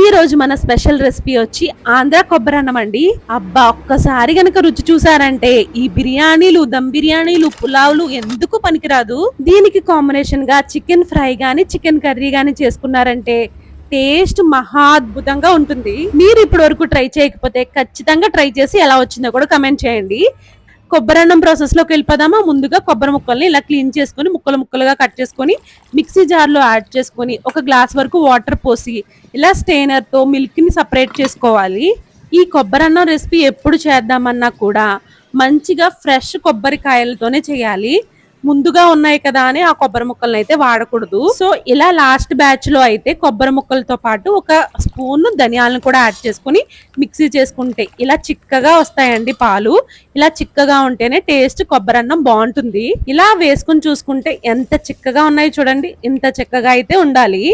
ఈ రోజు మన స్పెషల్ రెసిపీ వచ్చి ఆంధ్ర కొబ్బరి అన్నం అండి. అబ్బా ఒక్కసారి గనక రుచి చూసారంటే ఈ బిర్యానీలు దమ్ బిర్యానీలు పులావులు ఎందుకు పనికిరాదు? దీనికి కాంబినేషన్గా చికెన్ ఫ్రై గాని చికెన్ కర్రీ గాని చేసుకున్నారంటే టేస్ట్ మహా అద్భుతంగా ఉంటుంది. మీరు ఇప్పటి వరకు ట్రై చేయకపోతే ఖచ్చితంగా ట్రై చేసి ఎలా వచ్చిందో కూడా కమెంట్ చేయండి. కొబ్బరి అన్నం ప్రాసెస్లోకి వెళ్ళిపోదామా? ముందుగా కొబ్బరి ముక్కల్ని ఇలా క్లీన్ చేసుకొని ముక్కలు ముక్కలుగా కట్ చేసుకొని మిక్సీ జార్లో యాడ్ చేసుకొని ఒక గ్లాస్ వరకు వాటర్ పోసి ఇలా స్టెయినర్తో మిల్క్ని సపరేట్ చేసుకోవాలి. ఈ కొబ్బరి అన్నం రెసిపీ ఎప్పుడు చేద్దామన్నా కూడా మంచిగా ఫ్రెష్ కొబ్బరికాయలతోనే చేయాలి. ముందుగా ఉన్నాయి కదా అని ఆ కొబ్బరి ముక్కలను అయితే వాడకూడదు. సో ఇలా లాస్ట్ బ్యాచ్లో అయితే కొబ్బరి ముక్కలతో పాటు ఒక స్పూన్ ధనియాలను కూడా యాడ్ చేసుకుని మిక్సీ చేసుకుంటే ఇలా చిక్కగా వస్తాయండి పాలు. ఇలా చిక్కగా ఉంటేనే టేస్ట్ కొబ్బరి అన్నం బాగుంటుంది. ఇలా వేసుకుని చూసుకుంటే ఎంత చిక్కగా ఉన్నాయి చూడండి ఇంత చిక్కగా అయితే ఉండాలి.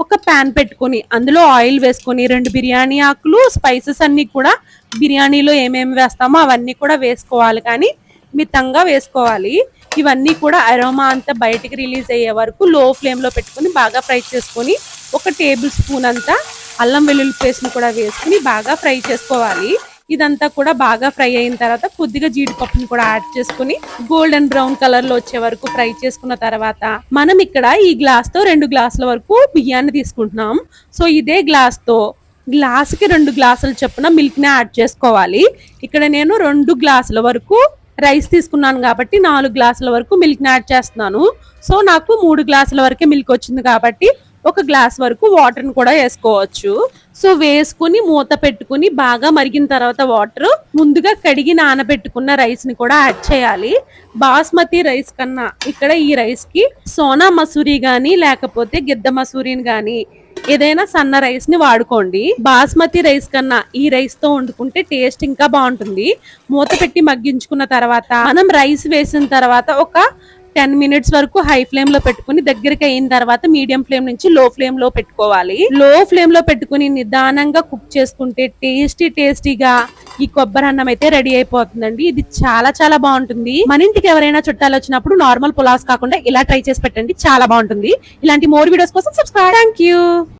ఒక ప్యాన్ పెట్టుకొని అందులో ఆయిల్ వేసుకొని రెండు బిర్యానీ ఆకులు స్పైసెస్ అన్నీ కూడా బిర్యానీలో ఏమేమి వేస్తామో అవన్నీ కూడా వేసుకోవాలి కానీ మితంగా వేసుకోవాలి. ఇవన్నీ కూడా అరోమా అంతా బయటికి రిలీజ్ అయ్యే వరకు లో ఫ్లేమ్లో పెట్టుకుని పెట్టుకొని బాగా ఫ్రై చేసుకొని ఒక టేబుల్ స్పూన్ అంతా అల్లం వెల్లుల్లి పేస్ట్ని కూడా వేసుకుని బాగా ఫ్రై చేసుకోవాలి. ఇదంతా కూడా బాగా ఫ్రై అయిన తర్వాత కొద్దిగా జీడిపప్పుని కూడా యాడ్ చేసుకుని గోల్డెన్ బ్రౌన్ కలర్లో వచ్చే వరకు ఫ్రై చేసుకున్న తర్వాత మనం ఇక్కడ ఈ గ్లాస్తో రెండు గ్లాసుల వరకు బియ్యాన్ని తీసుకుంటున్నాం. సో ఇదే గ్లాస్తో గ్లాసుకి రెండు గ్లాసులు చొప్పున మిల్క్ని యాడ్ చేసుకోవాలి. ఇక్కడ నేను రెండు గ్లాసుల వరకు రైస్ తీసుకున్నాను కాబట్టి నాలుగు గ్లాసుల వరకు మిల్క్ని యాడ్ చేస్తున్నాను. సో నాకు మూడు గ్లాసుల వరకే మిల్క్ వచ్చింది కాబట్టి ఒక గ్లాస్ వరకు వాటర్ని కూడా వేసుకోవచ్చు. సో వేసుకుని మూత పెట్టుకుని బాగా మరిగిన తర్వాత వాటర్ ముందుగా కడిగి నానబెట్టుకున్న రైస్ని కూడా యాడ్ చేయాలి. బాస్మతి రైస్ కన్నా ఇక్కడ ఈ రైస్కి సోనా మసూరి కానీ లేకపోతే గిద్ద మసూరిని కానీ ఏదైనా సన్న రైస్ని వాడుకోండి. బాస్మతి రైస్ కన్నా ఈ రైస్తో వండుకుంటే టేస్ట్ ఇంకా బాగుంటుంది. మూత పెట్టి మగ్గించుకున్న తర్వాత మనం రైస్ వేసిన తర్వాత ఒక టెన్ మినిట్స్ వరకు హై ఫ్లేమ్లో పెట్టుకుని దగ్గరికి అయిన తర్వాత మీడియం ఫ్లేమ్ నుంచి లో ఫ్లేమ్లో పెట్టుకోవాలి. లో ఫ్లేమ్లో పెట్టుకుని నిదానంగా కుక్ చేసుకుంటే టేస్టీ టేస్టీగా ఈ కొబ్బరి అన్నం అయితే రెడీ అయిపోతుందండి. ఇది చాలా చాలా బాగుంటుంది. మన ఇంటికి ఎవరైనా చుట్టాలు వచ్చినప్పుడు నార్మల్ పులాస్ కాకుండా ఇలా ట్రై చేసి పెట్టండి చాలా బాగుంటుంది. ఇలాంటి మోర్ వీడియోస్ కోసం సబ్స్క్రైబ్ థ్యాంక్ యూ